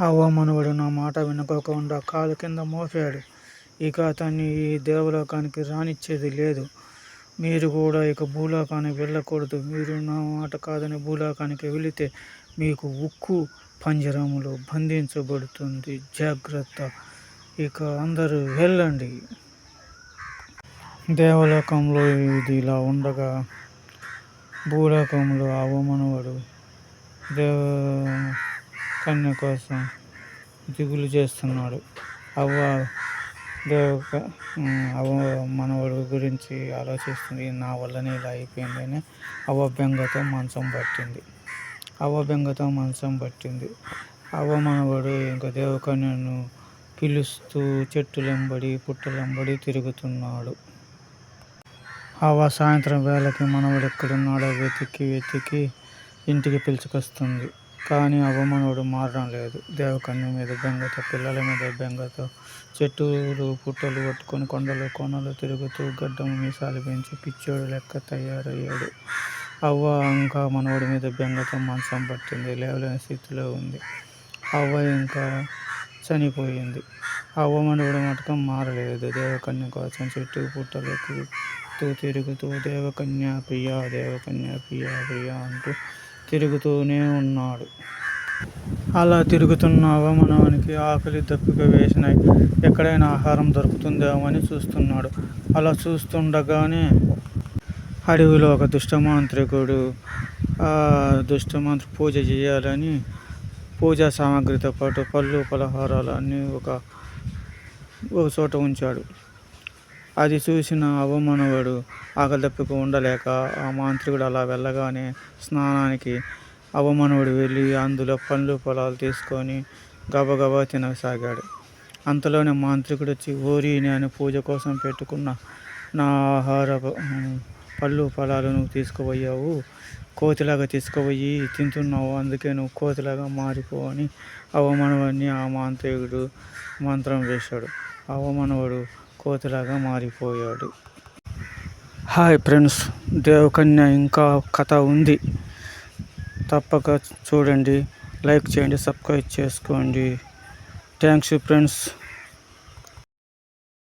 అవ్వ నా మాట వినకోకుండా కాలు కింద మోపాడు. ఇక అతన్ని ఈ దేవలోకానికి రానిచ్చేది లేదు. మీరు కూడా ఇక భూలోకానికి వెళ్ళకూడదు. మీరు నా మాట కాదని భూలోకానికి వెళితే మీకు ఉక్కు పంజరములో బంధించబడుతుంది. జాగ్రత్త. ఇక అందరూ వెళ్ళండి. దేవలోకంలో ఇది ఇలా ఉండగా భూలోకంలో అవమనవడు దేవ కన్య కోసం దిగులు చేస్తున్నాడు. అవ్వ దేవక అవ్వ మనవడు గురించి ఆలోచిస్తుంది. నా వల్లనే ఇలా అయిపోయిందని అవ్వ బెంగతో మంచం పట్టింది. అవ్వ బెంగతో మంచం పట్టింది. అవ్వ మనవడు ఇంకా దేవకన్యను పిలుస్తూ చెట్టులెంబడి పుట్టలెంబడి తిరుగుతున్నాడు. అవ్వ సాయంత్రం వేళకి మనవడు ఎక్కడున్నాడో వెతికి వెతికి ఇంటికి పిలుచుకొస్తుంది. కానీ అవమానుడు మారడం లేదు. దేవకన్య మీద బెంగతో పిల్లల మీద బెంగతో చెట్టులు పుట్టలు పట్టుకొని కొండలు కొనలు తిరుగుతూ గడ్డం మీసాలు పెంచి పిచ్చోడు లెక్క తయారయ్యాడు. అవ్వ ఇంకా మనవడి మీద బెంగతో మంచం పట్టింది. లేవలేని స్థితిలో ఉంది. అవ్వ ఇంకా చనిపోయింది. అవ్వ మనవడు మటకం మారలేదు. దేవకన్య కోసం చెట్టు పుట్టలు తిరుగుతూ దేవకన్య ప్రియా దేవకన్య ప్రియా ప్రియా అంటూ తిరుగుతూనే ఉన్నాడు. అలా తిరుగుతున్న అవమానానికి ఆకలి దప్పిక వేసినాయి ఎక్కడైనా ఆహారం దొరుకుతుందేమో అని చూస్తున్నాడు. అలా చూస్తుండగానే అడవిలో ఒక దుష్టమాంత్రికుడు ఆ దుష్టమాంత్రి పూజ చేయాలని పూజా సామాగ్రితో పాటు పళ్ళు పలహారాలు అన్నీ ఒక ఒక చోట ఉంచాడు. అది చూసిన అవమానవుడు ఆకలి దప్పిక ఉండలేక ఆ మాంత్రికుడు అలా వెళ్ళగానే స్నానానికి అవమానవుడు వెళ్ళి అందులో పండ్లు పొలాలు తీసుకొని గబగబా తినసాగాడు. అంతలోనే మాంత్రికుడు వచ్చి ఓరి నేను పూజ కోసం పెట్టుకున్న నా ఆహార పళ్ళు ఫలాలను నువ్వు తీసుకుపోయావు. కోతిలాగా తీసుకుపోయి తింటున్నావు. అందుకే నువ్వు కోతిలాగా మారిపో అని అవమానవాడిని ఆ మాంత్రికుడు మంత్రం వేశాడు. అవమానవుడు కోతిలాగా మారిపోయాడు. హాయ్ ఫ్రెండ్స్ దేవకన్య ఇంకా కథ ఉంది. తప్పక చూడండి లైక్ చేయండి సబ్స్క్రైబ్ చేసుకోండి. Thanks friends.